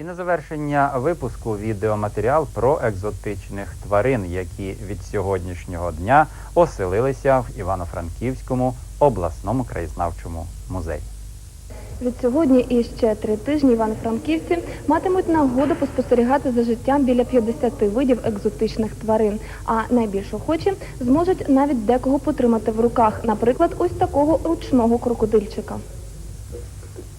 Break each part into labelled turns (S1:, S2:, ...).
S1: І на завершення випуску відеоматеріал про екзотичних тварин, які від сьогоднішнього дня оселилися в Івано-Франківському обласному краєзнавчому музеї.
S2: Від сьогодні і ще три тижні івано-франківці матимуть нагоду поспостерігати за життям біля 50 видів екзотичних тварин. А найбільш охочі зможуть навіть декого потримати в руках, наприклад, ось такого ручного крокодильчика.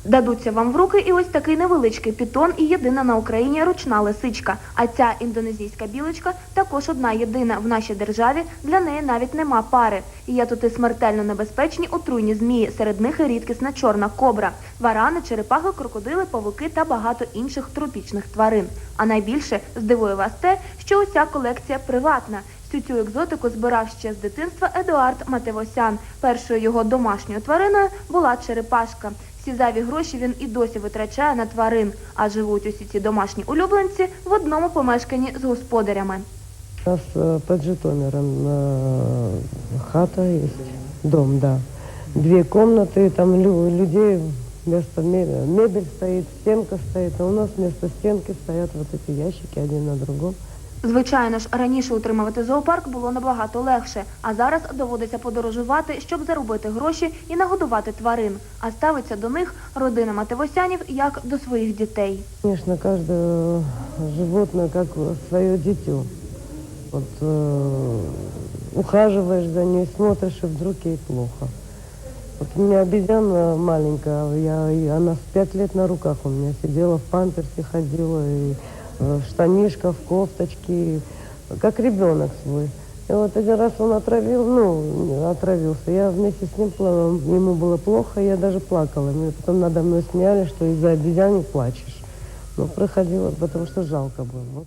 S2: Дадуться вам в руки і ось такий невеличкий пітон і єдина на Україні ручна лисичка. А ця індонезійська білочка також одна єдина в нашій державі. Для неї навіть нема пари. Є тут і смертельно небезпечні отруйні змії. Серед них і рідкісна чорна кобра, варани, черепахи, крокодили, павуки та багато інших тропічних тварин. А найбільше здивує вас те, що уся колекція приватна. Всю цю екзотику збирав ще з дитинства Едуард Матевосян. Першою його домашньою твариною була черепашка. Всі зайві гроші він і досі витрачає на тварин, а живуть усі ці домашні улюбленці в одному помешканні з господарями.
S3: У нас э, под Житомиром э, хата есть, дом, да. Две комнаты, там лю- людей вместо мебели, мебель стоит, стенка стоит, а у нас вместо стенки стоят вот эти ящики один на другом.
S2: Звичайно ж, раніше утримувати зоопарк було набагато легше, а зараз доводиться подорожувати, щоб заробити гроші і нагодувати тварин. А ставиться до них родина Матевосянів як до своїх дітей.
S3: Конечно, каждое животное как свое дитё. Вот э, ухаживаешь за ней, смотришь, и вдруг ей плохо. Вот у меня обезьяна маленькая, я, и она с пять лет на руках у меня сидела, в памперсе ходила, и э, в штанишках, в кофточке, как ребенок свой. И вот один раз он отравил, ну, отравился. Я вместе с ним, пла- ему было плохо, я даже плакала. Мне потом надо мной смеяли, что из-за обезьяны плачешь. Ну, проходила, потому что жалко было. Вот.